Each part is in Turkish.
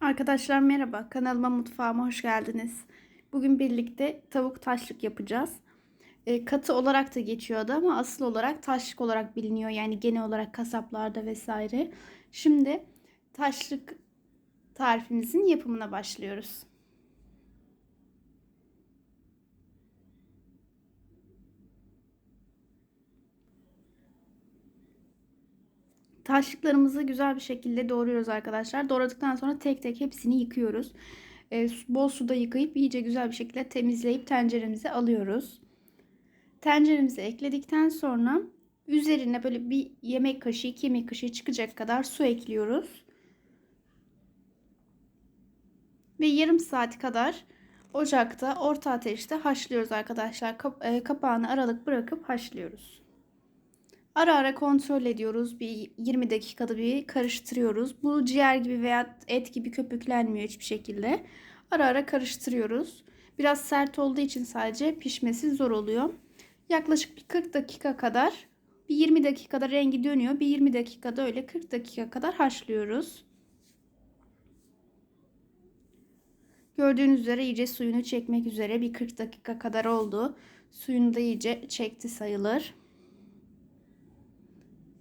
Arkadaşlar merhaba. Kanalıma mutfağıma hoş geldiniz. Bugün birlikte tavuk taşlık yapacağız. E, katı olarak da geçiyordu ama asıl olarak taşlık olarak biliniyor. Yani genel olarak kasaplarda vesaire. Şimdi taşlık tarifimizin yapımına başlıyoruz. Taşlıklarımızı güzel bir şekilde doğruyoruz arkadaşlar. Doğradıktan sonra tek tek hepsini yıkıyoruz. E, bol suda yıkayıp iyice güzel bir şekilde temizleyip tenceremize alıyoruz. Tenceremize ekledikten sonra üzerine böyle bir yemek kaşığı, iki yemek kaşığı çıkacak kadar su ekliyoruz. Ve yarım saat kadar ocakta orta ateşte haşlıyoruz arkadaşlar. Kap e, kapağını aralık bırakıp haşlıyoruz. Ara ara kontrol ediyoruz. Bir 20 dakikada bir karıştırıyoruz. Bu ciğer gibi veya et gibi köpüklenmiyor hiçbir şekilde. Ara ara karıştırıyoruz. Biraz sert olduğu için sadece pişmesi zor oluyor. Yaklaşık bir 40 dakika kadar bir 20 dakikada rengi dönüyor. Bir 20 dakikada öyle 40 dakika kadar haşlıyoruz. Gördüğünüz üzere iyice suyunu çekmek üzere bir 40 dakika kadar oldu. Suyunu da iyice çekti sayılır.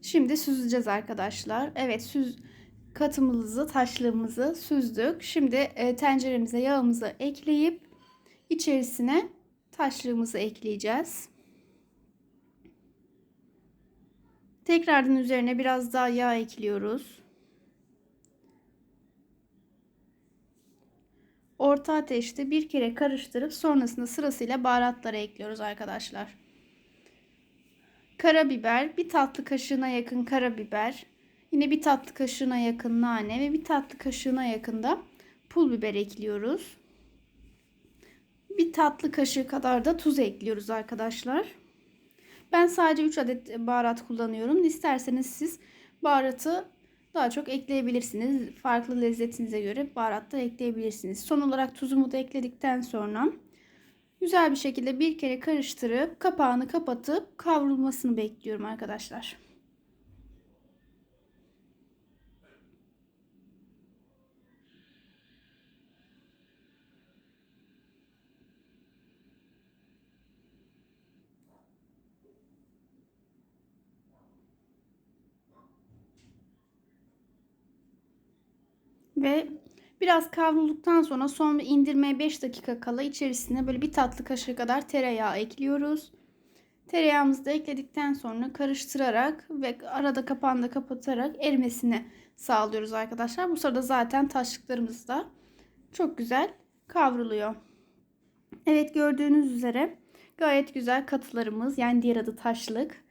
Şimdi süzeceğiz arkadaşlar. Evet süz katımızı, taşlığımızı süzdük. Şimdi e, tenceremize yağımızı ekleyip içerisine taşlığımızı ekleyeceğiz. Tekrardan üzerine biraz daha yağ ekliyoruz. Orta ateşte bir kere karıştırıp sonrasında sırasıyla baharatları ekliyoruz arkadaşlar. Karabiber, bir tatlı kaşığına yakın karabiber, yine bir tatlı kaşığına yakın nane ve bir tatlı kaşığına yakın da pul biber ekliyoruz. Bir tatlı kaşığı kadar da tuz ekliyoruz arkadaşlar. Ben sadece 3 adet baharat kullanıyorum. İsterseniz siz baharatı daha çok ekleyebilirsiniz. Farklı lezzetinize göre baharat da ekleyebilirsiniz. Son olarak tuzumu da ekledikten sonra Güzel bir şekilde bir kere karıştırıp kapağını kapatıp kavrulmasını bekliyorum arkadaşlar. Ve Biraz kavrulduktan sonra son bir indirmeye 5 dakika kala içerisine böyle bir tatlı kaşığı kadar tereyağı ekliyoruz. Tereyağımızı da ekledikten sonra karıştırarak ve arada kapağını da kapatarak erimesini sağlıyoruz arkadaşlar. Bu sırada zaten taşlıklarımız da çok güzel kavruluyor. Evet gördüğünüz üzere gayet güzel katılarımız yani diğer adı taşlık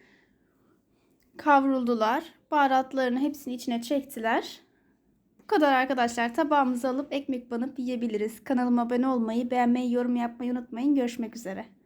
kavruldular. Baharatlarını hepsini içine çektiler. Kadar arkadaşlar. Tabağımızı alıp ekmek banıp yiyebiliriz. Kanalıma abone olmayı, beğenmeyi, yorum yapmayı unutmayın. Görüşmek üzere.